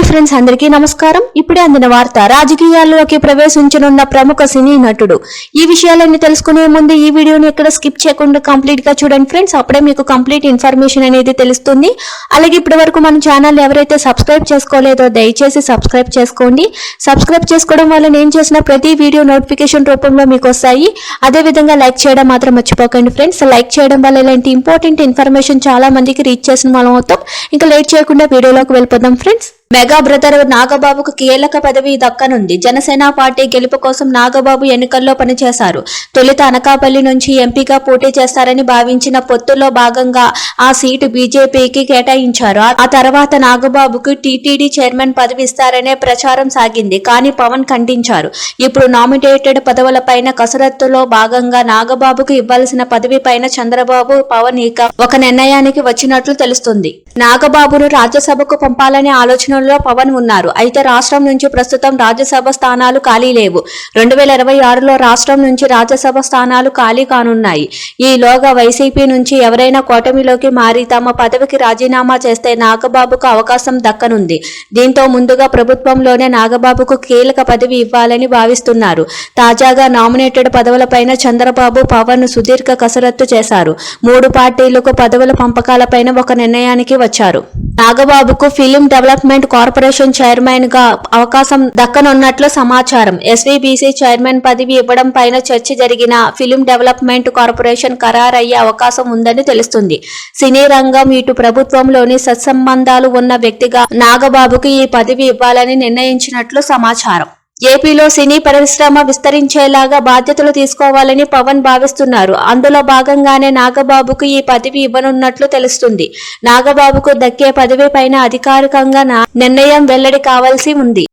Hi friends అందరికీ నమస్కారం. ఇప్పుడే అందిన వార్త రాజకీయాల్లోకి ప్రవేశించనున్న ప్రముఖ సినీ నటుడు. ఈ విషయాలన్నీ తెలుసుకునే ముందు ఈ వీడియోని ఎక్కడ స్కిప్ చేయకుండా కంప్లీట్గా చూడండి ఫ్రెండ్స్ అప్పుడే మీకు కంప్లీట్ ఇన్ఫర్మేషన్ అనేది తెలుస్తుంది. అలాగే ఇప్పటి వరకు మన ఛానల్ ఎవరైతే సబ్స్క్రైబ్ చేసుకోలేదో దయచేసి సబ్స్క్రైబ్ చేసుకోండి. సబ్స్క్రైబ్ చేసుకోవడం వల్ల నేను చేసిన ప్రతి వీడియో నోటిఫికేషన్ రూపంలో మీకు వస్తాయి. అదే విధంగా లైక్ చేయడం మాత్రం మర్చిపోకండి ఫ్రెండ్స్ లైక్ చేయడం వల్ల ఇలాంటి ఇంపార్టెంట్ ఇన్ఫర్మేషన్ చాలా మందికి రీచ్ చేసిన వాళ్ళం అవుతాం. ఇంకా లేట్ చేయకుండా వీడియోలోకి వెళ్ళిపోదాం ఫ్రెండ్స్ మెగా బ్రదర్ నాగబాబుకు కీలక పదవి దక్కనుంది. జనసేన పార్టీ గెలుపు కోసం నాగబాబు ఎన్నికల్లో పనిచేశారు. తొలుత అనకాపల్లి నుంచి ఎంపీగా పోటీ చేస్తారని భావించిన పొత్తులో భాగంగా ఆ సీటు బీజేపీకి కేటాయించారు. ఆ తర్వాత నాగబాబుకు టీటీడీ చైర్మన్ పదవి ఇస్తారనే ప్రచారం సాగింది. కానీ పవన్ ఖండించారు. ఇప్పుడు నామినేటెడ్ పదవులపైన కసరత్తులో భాగంగా నాగబాబుకు ఇవ్వాల్సిన పదవి పైన చంద్రబాబు పవన్ ఇక ఒక నిర్ణయానికి వచ్చినట్లు తెలుస్తుంది. నాగబాబును రాజ్యసభకు పంపాలనే ఆలోచనలో పవన్ ఉన్నారు. అయితే రాష్ట్రం నుంచి ప్రస్తుతం రాజ్యసభ స్థానాలు ఖాళీ లేవు. రెండు వేల ఇరవై ఆరులో రాష్ట్రం నుంచి రాజ్యసభ స్థానాలు ఖాళీ కానున్నాయి. ఈలోగా వైసీపీ నుంచి ఎవరైనా కూటమిలోకి మారి తమ పదవికి రాజీనామా చేస్తే నాగబాబుకు అవకాశం దక్కనుంది. దీంతో ముందుగా ప్రభుత్వంలోనే నాగబాబుకు కీలక పదవి ఇవ్వాలని భావిస్తున్నారు. తాజాగా నామినేటెడ్ పదవులపైన చంద్రబాబు పవన్ సుదీర్ఘ కసరత్తు చేశారు. మూడు పార్టీలకు పదవుల పంపకాలపైన ఒక నిర్ణయానికి వచ్చారు. నాగబాబుకు ఫిలిం డెవలప్మెంట్ కార్పొరేషన్ చైర్మన్గా అవకాశం దక్కనున్నట్లు సమాచారం. ఎస్వీబీసీ చైర్మన్ పదవి ఇవ్వడం పైన చర్చ జరిగిన ఫిలిం డెవలప్మెంట్ కార్పొరేషన్ ఖరారయ్యే అవకాశం ఉందని తెలుస్తుంది. సినీ రంగం ఇటు ప్రభుత్వంలోని సత్సంబంధాలు ఉన్న వ్యక్తిగా నాగబాబుకు ఈ పదవి ఇవ్వాలని నిర్ణయించినట్లు సమాచారం. ఏపీలో సినీ పరిశ్రమ విస్తరించేలాగా బాధ్యతలు తీసుకోవాలని పవన్ భావిస్తున్నారు. అందులో భాగంగానే నాగబాబుకు ఈ పదవి ఇవ్వనున్నట్లు తెలుస్తుంది. నాగబాబుకు దక్కే పదవి పైన అధికారికంగా నిర్ణయం వెల్లడి కావాల్సి ఉంది.